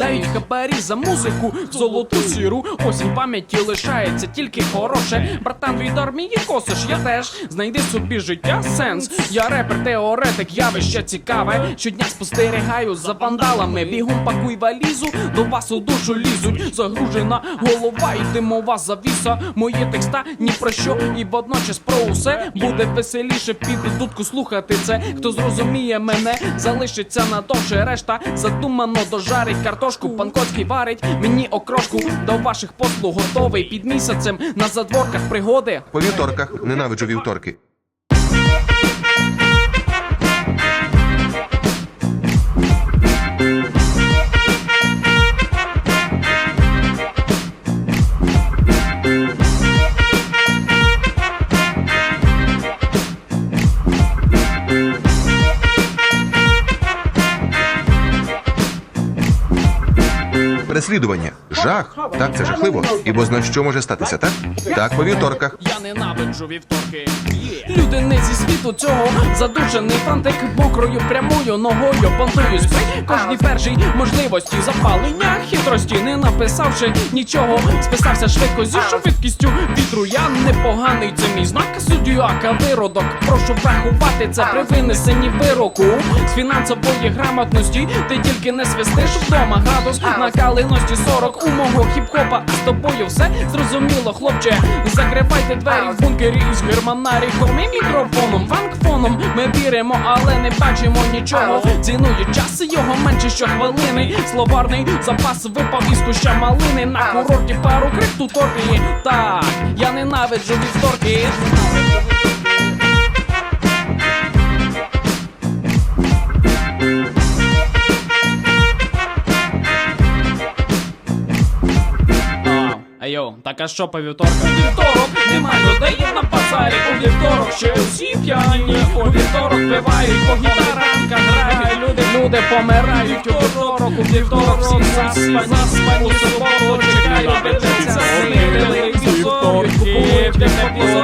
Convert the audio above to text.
хабарі за музику, в золоту сіру. Осінь пам'яті лишається тільки хороше. Братан від армії косиш, я теж знайди собі життя сенс. Я репер, теоретик, явище цікаве. Щодня спостерігаю за вандалами. Бігом пакуй валізу, до вас у душу лізуть. Загружена голова і димова завіса. Мої текста ні про що і водночас про усе буде веселіше під дудку слухати це. Хто зрозуміє мене, залишиться надовше. Решта задумано дожарить картошку. Пан Коцький варить мені окрошку. До ваших послуг готовий під місяцем на задворках пригоди. По вівторках ненавиджу вівторки. переслідування. Жах. Так, це жахливо. І бо бозна що може статися, так? Так, по вівторках. Я ненавиджу вівторки. Люди не зі світу цього задушений фантик мокрою прямою ногою понтою спить кожній першій можливості запалення хитрості, не написавши нічого, списався швидко зі швидкістю вітру. Я непоганий. Це мій знак суддюака виродок. Прошу врахувати це при винесенні вироку з фінансової грамотності. Ти тільки не свистиш вдома, градус накали 90 40 у мого хіп-хопа з тобою все зрозуміло, хлопче. Закривайте двері в бункері із германаріхом і мікрофоном, фанкфоном. Ми віримо, але не бачимо нічого. Цінує час його менше що хвилини. Словарний запас випав із куща малини. На курорті пару крихту тут торпії. Так, я ненавиджу вівторки. Айо, так а що по вівторках? Вівторок нема людей на базарі. У вівторок ще всі п'яні. У вівторок пивають, по гітаранка грають. Люди, люди помирають у вівторок, у вівторок всі заспані. Заспані, суботу чекають, дивляться сни, телевізор, купують телевізор.